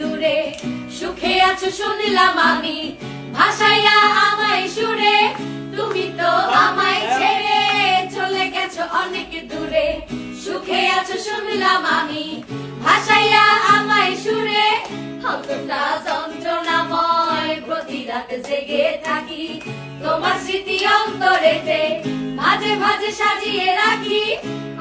দূরে, সুখে আছো শুনলাম আমি। ভাসাইয়া আমায় সুরে, তুমি তো আমায় ছেড়ে চলে গেছো অনেক দূরে। সুখে আছো শুনলাম আমি। ভাসাইয়া আমায় সুরে কতটা যন্ত্রণাময় প্রতি রাত জেগে থাকি। তোমার স্মৃতি অন্তরেতে মাঝে মাঝে সাজিয়ে রাখি।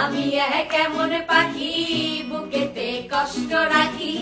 আমি এক কেমন পাখি, বুকেতে কষ্ট রাখি।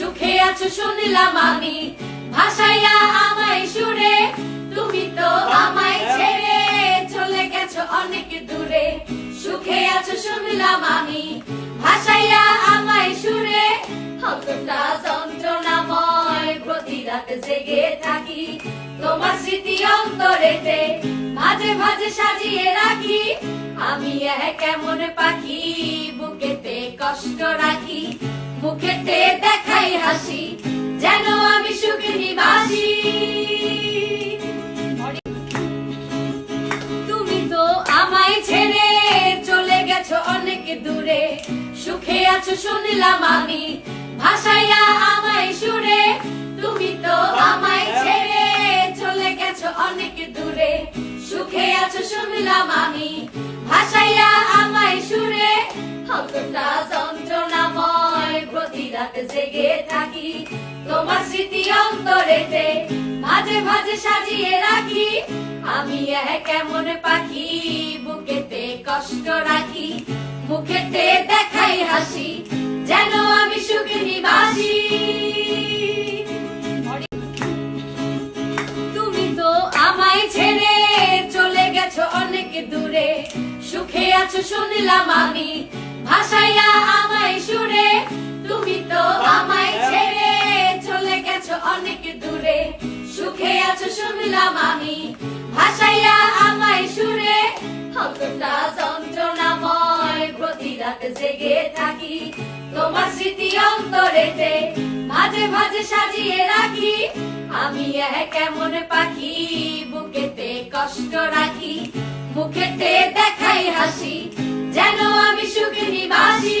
সুখে আছো শুনলাম আমি। ভাসাইয়া আমায় সুরে, তুমি তো আমায় ছেড়ে চলে গেছো অনেক দূরে। সুখে আছো শুনলাম আমি। ভাসাইয়া আমায় সুরে কতটা যন্ত্রণাময় প্রতি রাত জেগে থাকি। তোমার স্মৃতি অন্তরেতে মাঝে মাঝে সাজিয়ে রাখি। আমি কেমন পাখি, বুকেতে কষ্ট রাখি। মুখেতে দেখাই হাসি, যেন আমি সুখে নিবাসী। তুমি তো আমায় ছেড়ে চলে গেছো অনেক দূরে। সুখে আছো শুনলাম আমি ভাসাইয়া আমায় সুরে। তুমি তো আমায় ছেড়ে চলে গেছো অনেক দূরে। সুখে আছো শুনলাম আমি ভাসাইয়া আমায় সুরে। কতটা যন্ত্রণাময় প্রতি রাত জেগে থাকি। তোমার স্মৃতি অন্তরেতে মাঝে মাঝে সাজিয়ে রাখি। আমি এক পাখি, বুকেতে কষ্ট রাখি। মুখেতে দেখাই হাসি, যেন আমি সুখে নিবাসী। তুমি তো আমায় ছেড়ে চলে গেছো অনেক দূরে। সুখে আছো শুনলাম আমি সুখে আছো শুনলাম আমি। ভাসাইয়া আমায় সুরে যন্ত্রণাময় প্রতি রাত জেগে থাকি। তোমার স্মৃতি অন্তরেতে মাঝে মাঝে সাজিয়ে রাখি। আমি কেমন পাখি, বুকেতে কষ্ট রাখি। মুখেতে দেখাই হাসি, যেন আমি সুখে নিবাসী।